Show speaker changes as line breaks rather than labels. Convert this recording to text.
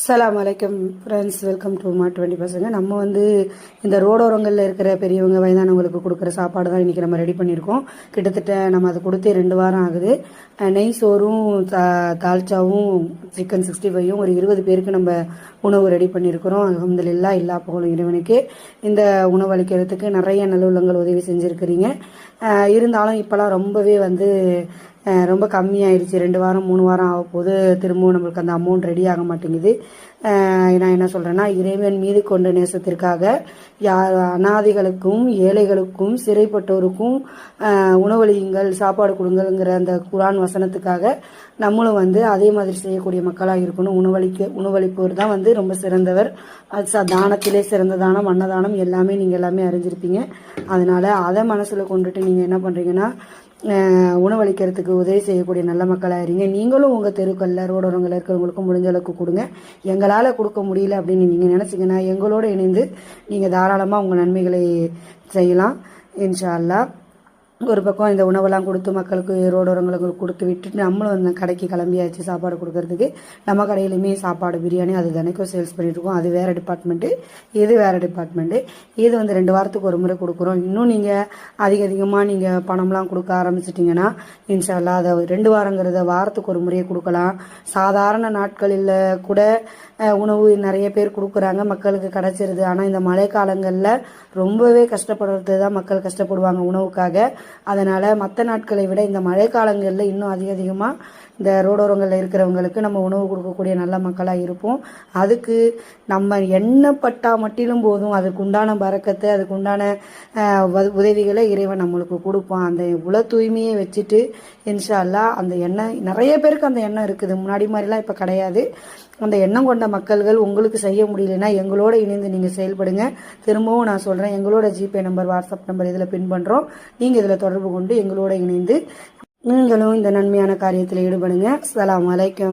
சலாம் வலைக்கம் friends welcome to மா டுவெண்ட்டி பசங்க நம்ம வந்து இந்த ரோடோரங்களில் இருக்கிற பெரியவங்க வயதானவங்களுக்கு கொடுக்குற சாப்பாடு தான் இன்றைக்கி நம்ம ரெடி பண்ணியிருக்கோம். கிட்டத்தட்ட நம்ம அதை கொடுத்து ரெண்டு வாரம் ஆகுது. நெய் சோறும் தால்ச்சாவும் சிக்கன் சிக்ஸ்டி ஃபைவும் ஒரு இருபது பேருக்கு நம்ம உணவு ரெடி பண்ணியிருக்கிறோம். அலமதுல்லா எல்லா புகழும் இறைவனுக்கு. இந்த உணவு அளிக்கிறதுக்கு நிறைய நல்லுள்ளங்கள் உதவி செஞ்சுருக்கிறீங்க. இருந்தாலும் இப்போலாம் ரொம்பவே வந்து ரொம்ப கம்மியாயிடுச்சு ரெண்டு வாரம் மூணு வாரம் ஆக போது திரும்பவும் நம்மளுக்கு அந்த அமௌண்ட் ரெடி ஆக மாட்டேங்குது. நான் என்ன சொல்கிறேன்னா இறைவன் மீது கொண்ட நேசத்திற்காக யார் அனாதைகளுக்கும் ஏழைகளுக்கும் சிறைப்பட்டோருக்கும் அஹ் உணவளியுங்கள் சாப்பாடு கொடுங்கள்ங்கிற அந்த குரான் வசனத்துக்காக நம்மளும் வந்து அதே மாதிரி செய்யக்கூடிய மக்களாக இருக்கணும். உணவளிக்க உணவளிப்பவர் தான் வந்து ரொம்ப சிறந்தவர். அது ச- தானத்திலே சிறந்த தானம் அன்னதானம் எல்லாமே நீங்கள் எல்லாமே அறிஞ்சிருப்பீங்க. அதனால் அதை மனசில் கொண்டுட்டு நீங்கள் என்ன பண்ணுறீங்கன்னா உணவளிக்கிறதுக்கு உதவி செய்யக்கூடிய நல்ல மக்களாக இருங்க. நீங்களும் உங்கள் தெருக்களில் ரோடோரங்களில் இருக்கிறவங்களுக்கும் முடிஞ்ச அளவுக்கு கொடுங்க. எங்களால் கொடுக்க முடியல அப்படின்னு நீங்கள் நினச்சிங்கன்னா எங்களோடு இணைந்து நீங்கள் தாராளமாக உங்கள் நன்மைகளை செய்யலாம். இன்ஷா அல்லாஹ். ஒரு பக்கம் இந்த உணவெல்லாம் கொடுத்து மக்களுக்கு ரோடோரங்களுக்கு கொடுத்து விட்டுட்டு நம்மளும் அந்த கடைக்கு கிளம்பியாச்சு சாப்பாடு கொடுக்கறதுக்கு. நம்ம கடையிலுமே சாப்பாடு பிரியாணி அது தினைக்கும் சேல்ஸ் பண்ணிட்டு இருக்கோம். அது வேற டிபார்ட்மெண்ட்டு இது வேற டிபார்ட்மெண்ட்டு இது வந்து ரெண்டு வாரத்துக்கு ஒரு முறை கொடுக்குறோம். இன்னும் நீங்கள் அதிக அதிகமாக நீங்கள் பணம்லாம் கொடுக்க ஆரம்பிச்சிட்டிங்கன்னா இன்ஷால்லா அதை ரெண்டு வாரங்கிறத வாரத்துக்கு ஒரு முறையே கொடுக்கலாம். சாதாரண நாட்களில் கூட உணவு நிறைய பேர் கொடுக்குறாங்க. மக்களுக்கு கிடச்சிருது. ஆனால் இந்த மழை காலங்களில் ரொம்பவே கஷ்டப்படுறது தான் மக்கள் கஷ்டப்படுவாங்க உணவுக்காக. அதனால் மற்ற நாட்களை விட இந்த மழை காலங்களில் இன்னும் அதிக அதிகமாக இந்த ரோடோரங்களில் இருக்கிறவங்களுக்கு நம்ம உணவு கொடுக்கக்கூடிய நல்ல மக்களாக இருப்போம். அதுக்கு நம்ம எண்ணப்பட்டா மட்டிலும் போதும். அதுக்குண்டான பறக்கத்தை அதுக்கு உண்டான உதவிகளை இறைவன் நம்மளுக்கு கொடுப்பான். அந்த உல தூய்மையை வச்சுட்டு இன்ஷால்லா அந்த எண்ணெய் நிறைய பேருக்கு அந்த எண்ணம் இருக்குது. முன்னாடி மாதிரிலாம் இப்போ கிடையாது. அந்த எண்ணம் கொண்ட மக்கள்கள் உங்களுக்கு செய்ய முடியலன்னா எங்களோட இணைந்து நீங்கள் செயல்படுங்க. திரும்பவும் நான் சொல்கிறேன் எங்களோட ஜிபே நம்பர் வாட்ஸ்அப் நம்பர் இதில் பின் பண்ணுறோம் நீங்கள் இதில் தொடர்பு கொண்டு எங்களோட இணைந்து நீங்களும் இந்த நன்மையான காரியத்தில் ஈடுபடுங்க. அலாம் அலைக்கும்.